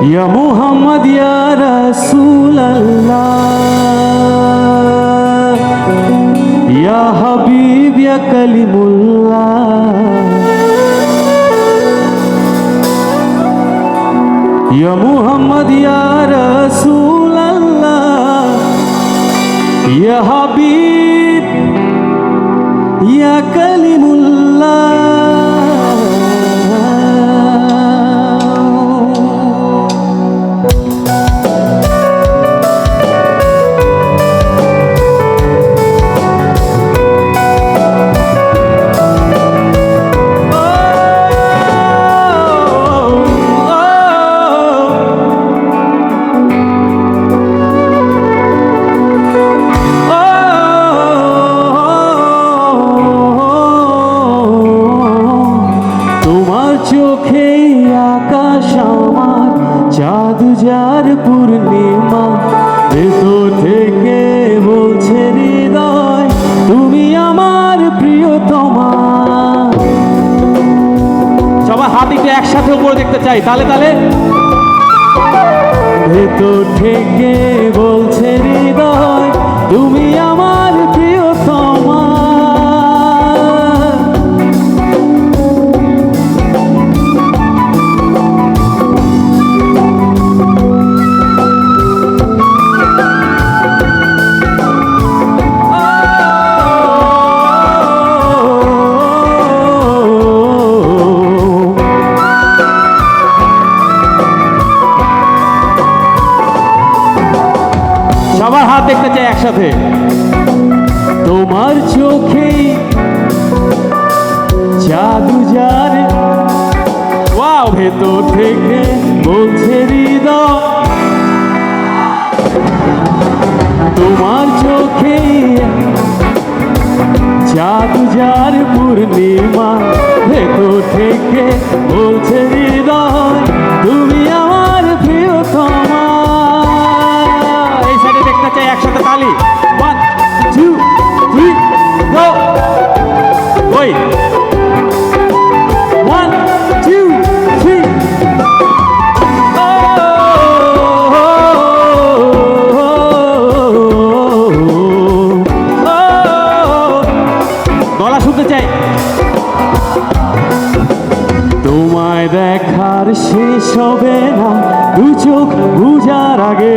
ইয়া মুহাম্মদ ইয়া রাসূল আল্লাহ ইয়া হাবিব ইয়া কালিমুল্লাহ, ইয়া মুহাম্মদ ইয়া রাসূল ইয়া হাবিব চোখে আকাশ আমার চাঁদ যার পূর্ণিমা। ভেতর থেকে বলছে হৃদয় তুমি আমার প্রিয়তমা। সবাই হাত একটু একসাথে উপরে দেখতে চাই তালে তালে। ভেতর থেকে বলছে একসাথে তোমার চোখে জাদু যার। ওয়াও, ভেতর থেকে বলছে হৃদয়। তোমার চোখে জাদু যার পূর্ণিমা। ভেতর থেকে বলছে হৃদয়। তুমি একসাথে তালি। ওয়ান টু থ্রি গো ওই। শুনতে চাই। তোমায় দেখার শেষ হবে না। দু চোখ বুঝার আগে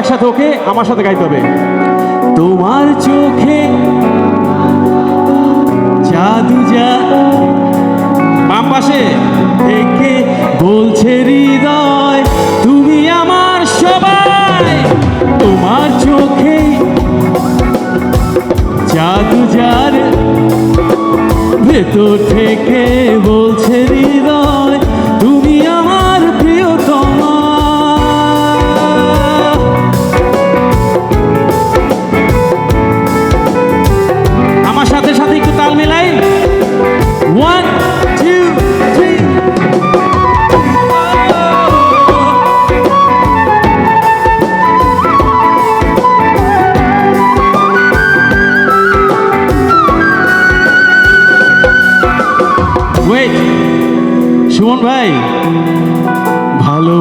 একসাথে ওকে আমার সাথে গাইতে হবে। তোমার চোখে জাদু যা বাম পাশে থেকে বলছে হৃদয়, তুমি আমার সবাই। তোমার চোখে জাদু যার ভেতর থেকে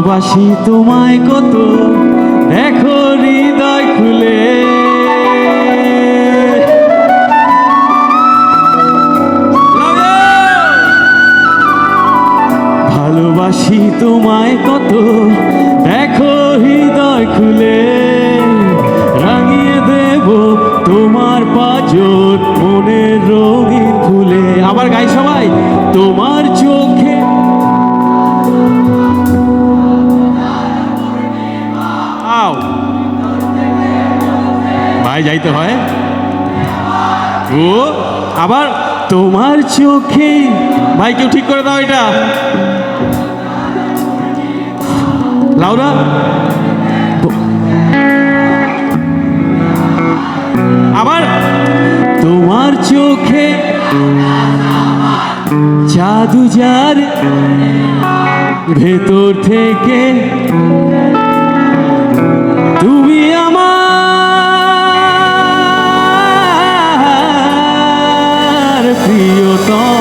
ভালোবাসি তোমায় কত, দেখো হৃদয় খুলে। ভালোবাসি তোমায় কত, দেখো হৃদয় খুলে। রাঙিয়ে দেব তোমার পাজর মনের রঙিন ফুলে। আবার গাই সবাই, তোমার যাইতে হয়। ও, আবার তোমার চোখে। ভাই, কেউ ঠিক করে দাও এটা। লাউরা। আবার তোমার চোখে জাদু যার ভেতর থেকে তুমি আমার thought.